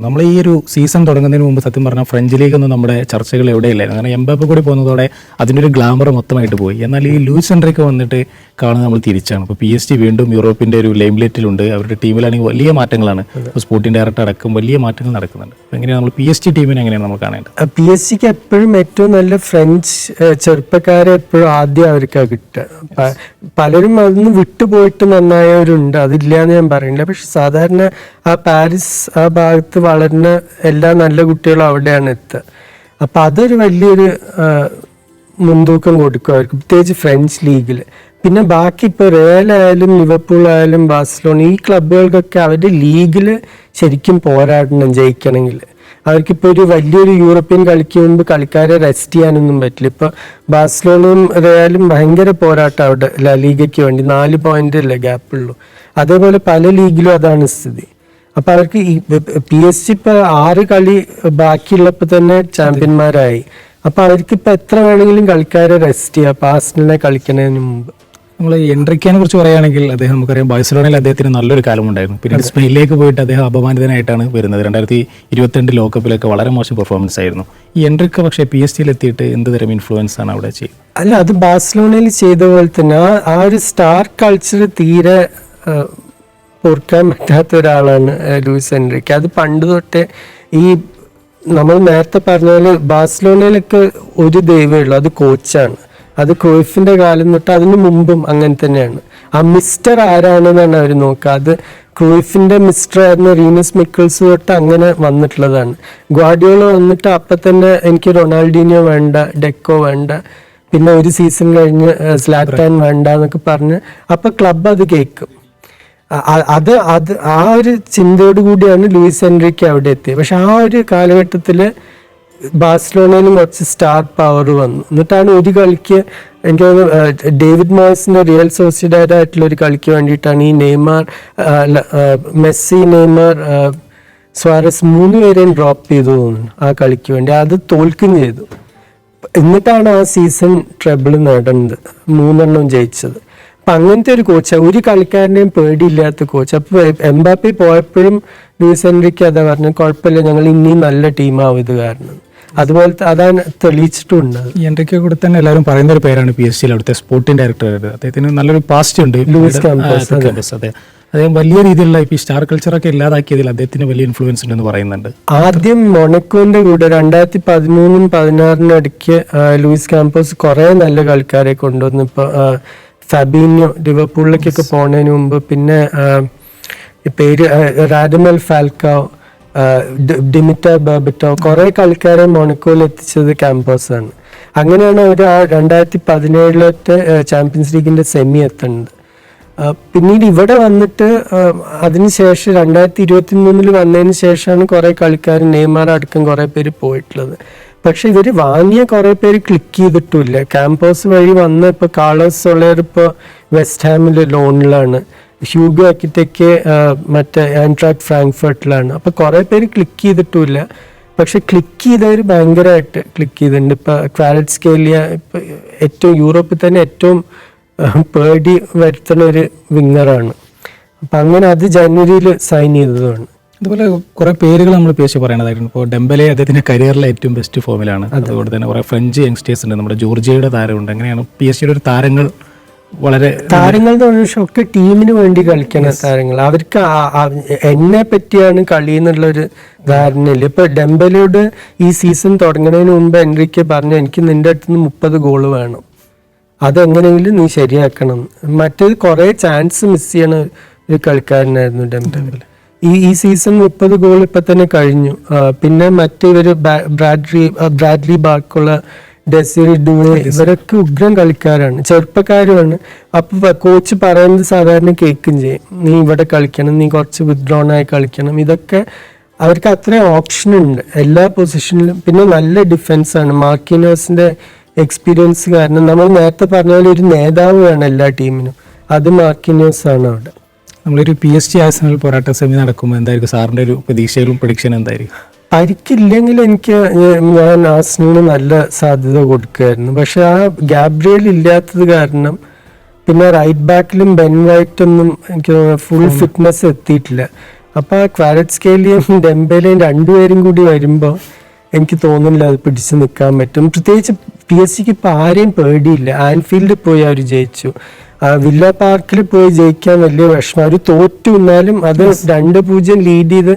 നമ്മൾ ഈ ഒരു സീസൺ തുടങ്ങുന്നതിന് മുമ്പ് സത്യം പറഞ്ഞാൽ ഫ്രഞ്ച് ലീഗ് ഒന്നും നമ്മുടെ ചർച്ചകൾ എവിടെയില്ലായിരുന്നു. കാരണം എംബാപ്പ് കൂടി പോകുന്നതോടെ അതിന്റെ ഒരു ഗ്ലാമർ മൊത്തമായിട്ട് പോയി. എന്നാൽ ഈ ലൂസ് എൻട്രിക്ക് വന്നിട്ട് കാണുന്നത് നമ്മൾ തിരിച്ചാണ്. ഇപ്പോൾ പി എസ് ടി വീണ്ടും യൂറോപ്പിന്റെ ഒരു ലൈംലൈറ്റിലുണ്ട് അവരുടെ ടീമിലാണെങ്കിൽ വലിയ മാറ്റങ്ങളാണ്. ഇപ്പോൾ സ്പോർട്ടിംഗ് ഡയറക്ടർ അടക്കം വലിയ മാറ്റങ്ങൾ നടക്കുന്നുണ്ട്. എങ്ങനെയാണ് നമ്മൾ പി എസ് ടി ടീമിനെ എങ്ങനെയാണ് നമ്മൾ കാണേണ്ടത്? പി എസ് സിക്ക് എപ്പോഴും ഏറ്റവും നല്ല ഫ്രഞ്ച് ചെറുപ്പക്കാരെ എപ്പോഴും ആദ്യം അവർക്കാ കിട്ടുക. പലരും അതൊന്ന് വിട്ടുപോയിട്ട് നന്നായവരുണ്ട്. അതില്ല എന്ന് ഞാൻ പറയുന്നില്ല. പക്ഷെ സാധാരണ ആ പാരീസ് ആ ഭാഗത്ത് വളരുന്ന എല്ലാ നല്ല കുട്ടികളും അവിടെയാണ് എത്തുക. അപ്പം അതൊരു വലിയൊരു മുൻതൂക്കം കൊടുക്കും അവർക്ക്. പ്രത്യേകിച്ച് ഫ്രഞ്ച് ലീഗിൽ പിന്നെ ബാക്കി ഇപ്പോൾ റയൽ ആയാലും ലിവർപൂൾ ആയാലും ബാഴ്സലോണ ഈ ക്ലബുകൾക്കൊക്കെ അവരുടെ ലീഗിൽ ശരിക്കും പോരാടണം ജയിക്കണമെങ്കിൽ. അവർക്കിപ്പോൾ ഒരു വലിയൊരു യൂറോപ്യൻ കളിക്ക് മുമ്പ് കളിക്കാരെ റെസ്റ്റ് ചെയ്യാനൊന്നും പറ്റില്ല. ഇപ്പോൾ ബാഴ്സലോണയും റയാലും ഭയങ്കര പോരാട്ടം അവിടെ ലാ ലീഗയ്ക്ക് വേണ്ടി. നാല് പോയിന്റ് അല്ലേ ഗ്യാപ്പുള്ളൂ അതേപോലെ പല ലീഗിലും അതാണ് സ്ഥിതി. അപ്പൊ അവർക്ക് ഈ പി എസ് സി ഇപ്പൊ ആറ് കളി ബാക്കിയുള്ളപ്പോ തന്നെ ചാമ്പ്യന്മാരായി. അപ്പൊ അവർക്ക് ഇപ്പൊ എത്ര വേണമെങ്കിലും കളിക്കാരെ റെസ്റ്റ് ചെയ്യാം. പാസ്റ്റിനെ കളിക്കുന്നതിന് മുമ്പ്. നമ്മൾ എൻട്രിക്കാനെ കുറിച്ച് പറയുകയാണെങ്കിൽ അദ്ദേഹം നമുക്കറിയാം ബാഴ്സലോണയിൽ അദ്ദേഹത്തിന് നല്ലൊരു കാലമുണ്ടായിരുന്നു. പിന്നീട് സ്പെയിനിലേക്ക് പോയിട്ട് അദ്ദേഹം അപമാനിതനായിട്ടാണ് വരുന്നത്. രണ്ടായിരത്തി ഇരുപത്തിരണ്ട് ലോകകപ്പിലൊക്കെ വളരെ മോശം പെർഫോമൻസ് ആയിരുന്നു. ഈ എൻട്രിക്ക് പക്ഷേ പി എസ് ടിയിൽ എത്തിയിട്ട് എന്ത് തരം ഇൻഫ്ലുവൻസ് ആണ് അവിടെ ചെയ്യുന്നത് അല്ല അത് ബാഴ്സലോണയിൽ ചെയ്ത പോലെ തന്നെ ആ ഒരു സ്റ്റാർ കൾച്ചർ തീരെ ആ, പൊറുക്കാൻ പറ്റാത്ത ഒരാളാണ് ലൂയിസ് എൻറിക്ക് അത് പണ്ട് തൊട്ടേ ഈ നമ്മൾ നേരത്തെ പറഞ്ഞ പോലെ ബാഴ്സലോണയിലൊക്കെ ഒരു ദൈവമേ ഉള്ളൂ അത് കോച്ചാണ് അത് ക്രൂയിഫിന്റെ കാലം തൊട്ട് അതിനു മുമ്പും അങ്ങനെ തന്നെയാണ്. ആ മിസ്റ്റർ ആരാണെന്നാണ് അവർ നോക്കുക. അത് ക്രൂയിഫിന്റെ മിസ്റ്റർ ആയിരുന്ന റീനസ് മിക്കിൾസ് തൊട്ട് അങ്ങനെ വന്നിട്ടുള്ളതാണ്. ഗ്വാഡിയോള വന്നിട്ട് അപ്പൊ തന്നെ എനിക്ക് റൊണാൾഡീനിയോ വേണ്ട ഡെക്കോ വേണ്ട പിന്നെ ഒരു സീസൺ കഴിഞ്ഞ് സ്ലാറ്റാൻ വേണ്ട എന്നൊക്കെ പറഞ്ഞ് അപ്പൊ ക്ലബ് അത് കേൾക്കും അത് അത് ആ ഒരു ചിന്തയോട് കൂടിയാണ് ലൂയിസ് എൻറിക്ക് അവിടെ എത്തിയത്. പക്ഷെ ആ ഒരു കാലഘട്ടത്തിൽ ബാഴ്സലോണയിലും കുറച്ച് സ്റ്റാർ പവർ വന്നു. എന്നിട്ടാണ് ഒരു കളിക്ക് എനിക്ക് തോന്നുന്നു ഡേവിഡ് മോയ്സിന്റെ റിയൽ സോസിഡാഡ് ആയിട്ടുള്ള ഒരു കളിക്ക് വേണ്ടിയിട്ടാണ് ഈ നെയ്മാർ മെസ്സി നെയ്മാർ സ്വാരസ് മൂന്ന് പേരെയും ഡ്രോപ്പ് ചെയ്തു തോന്നുന്നു ആ കളിക്ക് വേണ്ടി. അത് തോൽക്കുകയും ചെയ്തു. എന്നിട്ടാണ് ആ സീസൺ ട്രബിൾ നേടുന്നത് മൂന്നെണ്ണം ജയിച്ചത്. അപ്പം അങ്ങനത്തെ ഒരു കോച്ച് ഒരു കളിക്കാരനെയും പേടിയില്ലാത്ത കോച്ച് അപ്പോൾ എംബാപ്പി പോയപ്പോഴും ലൂയിസ് എൻറിക്ക് അതാ പറഞ്ഞു കുഴപ്പമില്ല ഞങ്ങൾ ഇനിയും നല്ല ടീമാവും ഇത് കാരണം. അതുപോലത്തെ അതാണ് തെളിയിച്ചിട്ടുണ്ട്. ഈ കൂടെ തന്നെ എല്ലാവരും പറയുന്ന ഒരു പേരാണ് പി എസ് സിയിൽ അവിടുത്തെ സ്പോർട്ടിംഗ് ഡയറക്ടർ അദ്ദേഹത്തിന് നല്ലൊരു പാസ്റ്റ് ഉണ്ട്. ലൂയിസ് അതെ. അദ്ദേഹം വലിയ രീതിയിലുള്ള ഇപ്പോൾ ഈ സ്റ്റാർ കൾച്ചറൊക്കെ ഇല്ലാതാക്കിയതിൽ അദ്ദേഹത്തിന് വലിയ ഇൻഫ്ലുവൻസ് ഉണ്ടെന്ന് പറയുന്നുണ്ട്. ആദ്യം മൊണക്കോന്റെ കൂടെ രണ്ടായിരത്തി പതിമൂന്നും പതിനാറിനും ഇടയ്ക്ക് ലൂയിസ് ക്യാമ്പോസ് കുറെ നല്ല കളിക്കാരെ കൊണ്ടുവന്നു ഇപ്പൊ ഫബീനിയോ ലിവർപൂളിലേക്കൊക്കെ പോണതിന് മുമ്പ് പിന്നെ പേര് റാഡമൽ ഫാൽക്കാവ് ഡി- ഡിമിറ്റർ ബാബിറ്റോ കുറെ കളിക്കാരെ മൊണക്കോയിൽ എത്തിച്ചത് ക്യാമ്പസ് ആണ് അങ്ങനെയാണ് അവർ ആ രണ്ടായിരത്തി പതിനേഴിലത്തെ ചാമ്പ്യൻസ് ലീഗിന്റെ സെമി എത്തുന്നത്. പിന്നീട് ഇവിടെ വന്നിട്ട് അതിനുശേഷം രണ്ടായിരത്തി ഇരുപത്തി മൂന്നിൽ വന്നതിന് ശേഷമാണ് കുറെ കളിക്കാർ നെയ്മാർ അടക്കം കുറെ പേര് പോയിട്ടുള്ളത്. പക്ഷെ ഇവർ വാങ്ങിയ കുറെ പേര് ക്ലിക്ക് ചെയ്തിട്ടില്ല ക്യാമ്പസ് വഴി വന്ന ഇപ്പൊ കാളോസ് സൊളേർ ഇപ്പൊ വെസ്റ്റ് ഹാമിൽ ലോണിലാണ് ഹ്യൂഗോ അക്കിറ്റയ്ക്ക് മറ്റേ ആൻട്രാക്ട് ഫ്രാങ്ക്ഫർട്ടിലാണ്. അപ്പോൾ കുറേ പേര് ക്ലിക്ക് ചെയ്തിട്ടുമില്ല. പക്ഷെ ക്ലിക്ക് ചെയ്തവർ ഭയങ്കരമായിട്ട് ക്ലിക്ക് ചെയ്തിട്ടുണ്ട്. ഇപ്പോൾ ക്വാലറ്റ് സ്കേലിയ ഇപ്പം ഏറ്റവും യൂറോപ്പിൽ തന്നെ ഏറ്റവും പേടി വരുത്തുന്ന ഒരു വിങ്ങറാണ് അപ്പം അങ്ങനെ അത് ജനുവരിയിൽ സൈൻ ചെയ്തതാണ്. അതുപോലെ കുറെ പേരുകൾ നമ്മൾ പേശി പറയണതായിരുന്നു. പറയേണ്ടതായിരുന്നു ഇപ്പോൾ ഡെമ്പലെ അദ്ദേഹത്തിന്റെ കരിയറിലെ ഏറ്റവും ബെസ്റ്റ് ഫോമിലാണ് അതുകൊണ്ട് തന്നെ കുറെ ഫ്രഞ്ച് യങ്സ്റ്റേഴ്സ് ഉണ്ട്. നമ്മുടെ ജോർജിയയുടെ താരമുണ്ട്. അങ്ങനെയാണ് പി എസ് സിയുടെ ഒരു താരങ്ങൾ വളരെ താരങ്ങൾ എന്ന് പറഞ്ഞ ഒക്കെ ടീമിന് വേണ്ടി കളിക്കുന്ന താരങ്ങൾ. അവർക്ക് എന്നെ പറ്റിയാണ് കളി എന്നുള്ള ഒരു ധാരണയില്ല. ഇപ്പൊ ഡെമ്പലയോട് ഈ സീസൺ തുടങ്ങുന്നതിന് മുമ്പ് എൻറിക്ക് പറഞ്ഞു എനിക്ക് നിന്റെ അടുത്ത് നിന്ന് മുപ്പത് ഗോൾ വേണം. അതെങ്ങനെയെങ്കിലും നീ ശരിയാക്കണം. മറ്റേത് കുറെ ചാൻസ് മിസ് ചെയ്യണ ഒരു കളിക്കാരനായിരുന്നു ഡെമ്പല ഈ ഈ സീസൺ മുപ്പത് ഗോൾ ഇപ്പൊ തന്നെ കഴിഞ്ഞു. പിന്നെ മറ്റേവര് ഒരു ബ്രാഡ്ലി ബ്രാഡ്ലി ബാക്കുള്ള ഡെസിറി ഡൂറെ ഇവരൊക്കെ ഉഗ്രം കളിക്കാരാണ് ചെറുപ്പക്കാരുമാണ്. അപ്പൊ കോച്ച് പറയുന്നത് സാധാരണ കേൾക്കും ചെയ്യും. നീ ഇവിടെ കളിക്കണം നീ കുറച്ച് വിത്ഡ്രോൺ ആയി കളിക്കണം. ഇതൊക്കെ അവർക്ക് അത്രയും ഓപ്ഷൻ ഉണ്ട്. എല്ലാ പൊസിഷനിലും പിന്നെ നല്ല ഡിഫൻസ് ആണ്. മാർക്കിനോസിന്റെ എക്സ്പീരിയൻസ് കാരണം നമ്മൾ നേരത്തെ പറഞ്ഞ പോലെ ഒരു നേതാവ് വേണം എല്ലാ ടീമിനും അത് മാർക്കിനോസ് ആണ് അവിടെ. നമ്മളൊരു പി എസ് ടി ആസനൽ പോരാട്ട സെമി നടക്കുമ്പോൾ എന്തായിരിക്കും? സാറിന്റെ ഒരു പ്രതീക്ഷയിലും പ്രഡിക്ഷൻ എന്തായിരിക്കും? പരിക്കില്ലെങ്കിൽ എനിക്ക് ഞാൻ ആസ്നിന് നല്ല സാധ്യത കൊടുക്കുമായിരുന്നു പക്ഷെ ആ ഗാബ്രിയൽ ഇല്ലാത്തത് കാരണം പിന്നെ റൈറ്റ് ബാക്കിലും ബെൻ വൈറ്റ് ഒന്നും എനിക്ക് ഫുൾ ഫിറ്റ്നസ് എത്തിയിട്ടില്ല. അപ്പൊ ആ ക്വാരറ്റ്സ്കേലിയും ഡെമ്പേലയും രണ്ടുപേരും കൂടി വരുമ്പോൾ എനിക്ക് തോന്നുന്നില്ല അത് പിടിച്ചു നിൽക്കാൻ പറ്റും. പ്രത്യേകിച്ച് പി എസ് സിക്ക് ഇപ്പൊ ആരെയും പേടിയില്ല. ആൻഫീൽഡിൽ പോയി അവർ ജയിച്ചു. ആ, വില്ല പാർക്കിൽ പോയി ജയിക്കാൻ വലിയ വിഷമം. അവർ തോറ്റു എന്നാലും അത് രണ്ട് പൂജ്യം ലീഡ് ചെയ്ത്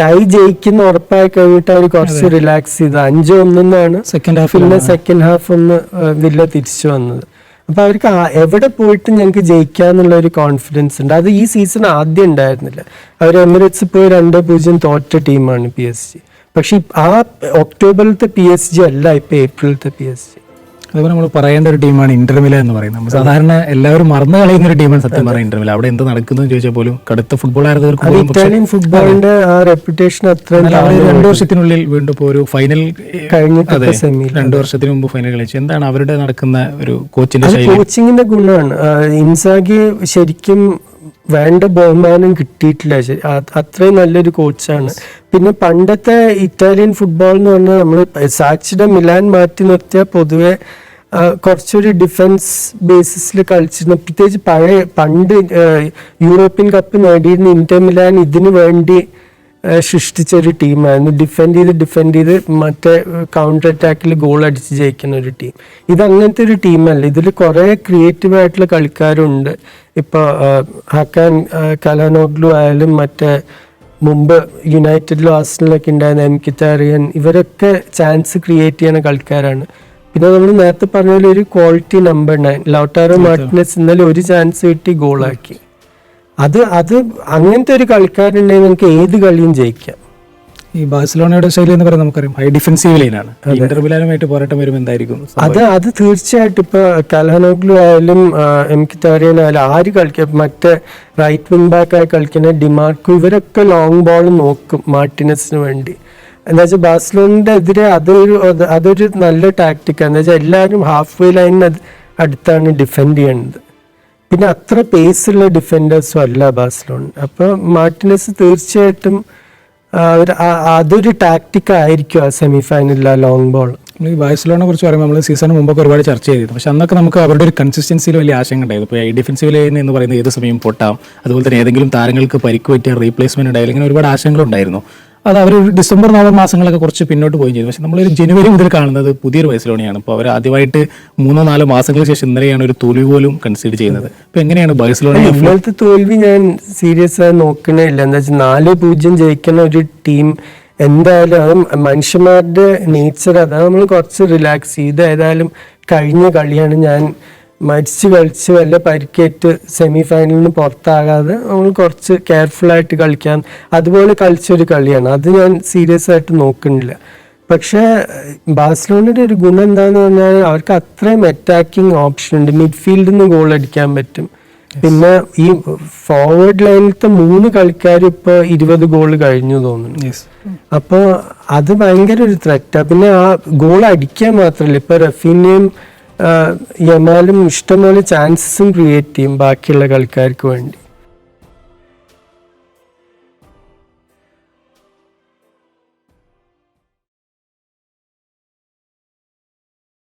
ടൈ ജയിക്കുന്ന ഉറപ്പായി കഴിഞ്ഞിട്ട് അവർ കുറച്ച് റിലാക്സ് ചെയ്ത്. അഞ്ചോ ഒന്നാണ് സെക്കൻഡ് ഹാഫ് പിന്നെ സെക്കൻഡ് ഹാഫ് ഒന്ന് വില്ല തിരിച്ചു വന്നത്. അപ്പൊ അവർക്ക് എവിടെ പോയിട്ട് ഞങ്ങൾക്ക് ജയിക്കാന്നുള്ള ഒരു കോൺഫിഡൻസ് ഉണ്ട്. അത് ഈ സീസൺ ആദ്യം ഉണ്ടായിരുന്നില്ല. അവർ എമിറേറ്റ്സ് പോയി രണ്ട് പൂജ്യം തോറ്റ ടീമാണ് പി എസ് ജി പക്ഷെ ആ ഒക്ടോബറിലത്തെ പി എസ് ജി അല്ല ഇപ്പൊ ഏപ്രിലത്തെ പി എസ് ജി അതുപോലെ നമ്മൾ പറയേണ്ട ഒരു ടീമാണ് ഇന്റർമില എന്ന് പറയുന്നത്. നമ്മൾ സാധാരണ എല്ലാവരും മറന്നു കളയുന്ന ഒരു ടീമാണ് സത്യം പറയുന്നത് ഇന്റർമില. അവിടെ എന്ത് നടക്കുന്നു ചോദിച്ചാൽ പോലും കടുത്ത ഫുട്ബോൾ ഇറ്റാലിയൻ ഫുട്ബോളിന്റെ ആ റെപ്യൂട്ടേഷൻ അത്ര രണ്ടു വർഷത്തിനുള്ളിൽ വീണ്ടും ഇപ്പോൾ ഒരു ഫൈനൽ കഴിഞ്ഞിട്ട് രണ്ടു വർഷത്തിന് മുമ്പ് ഫൈനൽ കളിച്ചു. എന്താണ് അവരുടെ നടക്കുന്ന ഒരു കോച്ചിന്റെ കോച്ചിങ്ങിന്റെ ഗുണമാണ്. ഇൻസാഗി ശരിക്കും വേണ്ട ബഹുമാനം കിട്ടിയിട്ടില്ല. അത്രയും നല്ലൊരു കോച്ചാണ് പിന്നെ പണ്ടത്തെ ഇറ്റാലിയൻ ഫുട്ബോൾ എന്ന് പറഞ്ഞാൽ നമ്മൾ സാക്ഷിയുടെ മിലാൻ മാറ്റി നിർത്തിയാൽ പൊതുവെ കുറച്ചൊരു ഡിഫൻസ് ബേസിസിൽ കളിച്ചിരുന്നു. പ്രത്യേകിച്ച് പഴയ പണ്ട് യൂറോപ്യൻ കപ്പ് നേടിയിരുന്ന ഇന്റർ മിലാൻ ഇതിനു വേണ്ടി സൃഷ്ടിച്ച ഒരു ടീമായിരുന്നു. ഡിഫെൻഡ് ചെയ്ത് ഡിഫെൻഡ് ചെയ്ത് മറ്റേ കൗണ്ടർ അറ്റാക്കിൽ ഗോൾ അടിച്ച് ജയിക്കുന്ന ഒരു ടീം ഇത് അങ്ങനത്തെ ഒരു ടീമല്ല ഇതിൽ കുറേ ക്രിയേറ്റീവ് ആയിട്ടുള്ള കളിക്കാരുണ്ട്. ഇപ്പോൾ ഹക്കാൻ കലാനോഗ്ലു ആയാലും മറ്റേ മുമ്പ് യുണൈറ്റഡിലും ആസ്റ്റിലൊക്കെ ഉണ്ടായിരുന്ന എം കിറ്റാറിയൻ ഇവരൊക്കെ ചാൻസ് ക്രിയേറ്റ് ചെയ്യുന്ന കളിക്കാരാണ്. പിന്നെ നമ്മൾ നേരത്തെ പറഞ്ഞ പോലെ ഒരു quality number nine Lautaro Martinez ഇന്നലെ ഒരു ചാൻസ് കിട്ടി ഗോളാക്കി അത് അത് അങ്ങനത്തെ ഒരു കളിക്കാരുണ്ടെങ്കിൽ നമുക്ക് ഏത് കളിയും ജയിക്കാം. ഈ ബാഴ്സലോണയുടെ ശൈലി എന്ന് പറയുന്നത് നമുക്കറിയാം. ഹൈ ഡിഫൻസീവ് ലൈനാണ് ഇന്റർമിലാനുമായിട്ട് പോരാട്ടം വരുമ്പോൾ എന്തായിരിക്കും? അത് അത് തീർച്ചയായിട്ടും ഇപ്പൊ കലഹനോഗ്ലു ആയാലും എം ആയാലും ആര് കളിക്കുക മറ്റേ റൈറ്റ് വിങ് ബാക്കായി ആയി കളിക്കുന്ന ഡിമാർക്കു ഇവരൊക്കെ ലോങ് ബോൾ നോക്കും മാർട്ടിനസിന് വേണ്ടി. എന്താ വെച്ചാൽ ബാഴ്സലോണിന്റെ എതിരെ അതൊരു അത് അതൊരു നല്ല ടാക്റ്റിക്കാണ് എന്താ വെച്ചാൽ എല്ലാവരും ഹാഫ് വേ ലൈനിന് അടുത്താണ് ഡിഫെൻഡ് ചെയ്യേണ്ടത് പിന്നെ അത്ര പേസുള്ള ഡിഫെൻഡേഴ്സും അല്ല ബാഴ്സലോൺ അപ്പോൾ മാർട്ടിനസ് തീർച്ചയായിട്ടും അതൊരു ടാക്ടിക് ആയിരിക്കും ആ സെമി ഫൈനലിൽ ആ ലോങ് ബോൾ ഈ ബാഴ്സലോണെ കുറിച്ച് പറയുമ്പോൾ നമ്മൾ സീസൺ മുമ്പൊക്കെ ഒരുപാട് ചർച്ച ചെയ്തിരുന്നു. പക്ഷെ അന്നൊക്കെ നമുക്ക് അവരുടെ ഒരു കൺസിസ്റ്റൻസിയിൽ വലിയ ആശങ്ക ഉണ്ടായിരുന്നു. ഇപ്പോൾ ഈ ഡിഫൻസീവ് ലൈൻ എന്ന് പറയുന്നത് ഏത് സമയം പൊട്ടാം അതുപോലെ തന്നെ ഏതെങ്കിലും താരങ്ങൾക്ക് പരിക്ക് പറ്റിയ റീപ്ലേസ്മെന്റ് ഉണ്ടായാലും ഇങ്ങനെ ഒരുപാട് ആശങ്കകളുണ്ടായിരുന്നു. അത് അവർ ഡിസംബർ നവംബർ മാസങ്ങളൊക്കെ കുറച്ച് പിന്നോട്ട് പോയി ചെയ്തു. പക്ഷെ നമ്മളൊരു ജനുവരി മുതൽ കാണുന്നത് പുതിയൊരു ബാഴ്സലോണയാണ് അപ്പോൾ അവർ ആദ്യമായിട്ട് മൂന്നോ നാലോ മാസങ്ങൾക്ക് ശേഷം ഇന്നലെയാണ് ഒരു തോൽവി പോലും കൺസിഡർ ചെയ്യുന്നത്. അപ്പോൾ എങ്ങനെയാണ് ബാഴ്സലോണ ഇന്നലത്തെ തോൽവി ഞാൻ സീരിയസ് ആയി നോക്കണേ ഇല്ല. എന്താ വെച്ചാൽ നാല് പൂജ്യം ജയിക്കുന്ന ഒരു ടീം എന്തായാലും അത് മനുഷ്യന്മാരുടെ നേച്ചർ അതാണ് നമ്മൾ കുറച്ച് റിലാക്സ് ചെയ്ത് ഏതായാലും കഴിഞ്ഞ കളിയാണ് ഞാൻ മരിച്ച് കളിച്ച് വല്ല പരിക്കേറ്റ് സെമി ഫൈനലിന് പുറത്താകാതെ നമ്മൾ കുറച്ച് കെയർഫുള്ളായിട്ട് കളിക്കാൻ അതുപോലെ കളിച്ചൊരു കളിയാണ്. അത് ഞാൻ സീരിയസ് ആയിട്ട് നോക്കുന്നില്ല. പക്ഷേ ബാഴ്സലോണയുടെ ഒരു ഗുണം എന്താണെന്ന് പറഞ്ഞാൽ അവർക്ക് അത്രയും അറ്റാക്കിംഗ് ഓപ്ഷൻ ഉണ്ട്. മിഡ്ഫീൽഡിൽ നിന്ന് ഗോൾ അടിക്കാൻ പറ്റും. പിന്നെ ഈ ഫോർവേഡ് ലൈനിലത്തെ മൂന്ന് കളിക്കാർ ഇപ്പോൾ ഇരുപത് ഗോൾ കഴിഞ്ഞു തോന്നുന്നു. അപ്പോൾ അത് ഭയങ്കര ഒരു ത്രെറ്റാണ് പിന്നെ ആ ഗോൾ അടിക്കാൻ മാത്രമല്ല ഇപ്പൊ റഫീനെയും യമാലും ഇഷ്ടംപോലെ ചാൻസസും ക്രിയേറ്റ് ചെയ്യും ബാക്കിയുള്ള കളിക്കാർക്ക് വേണ്ടി.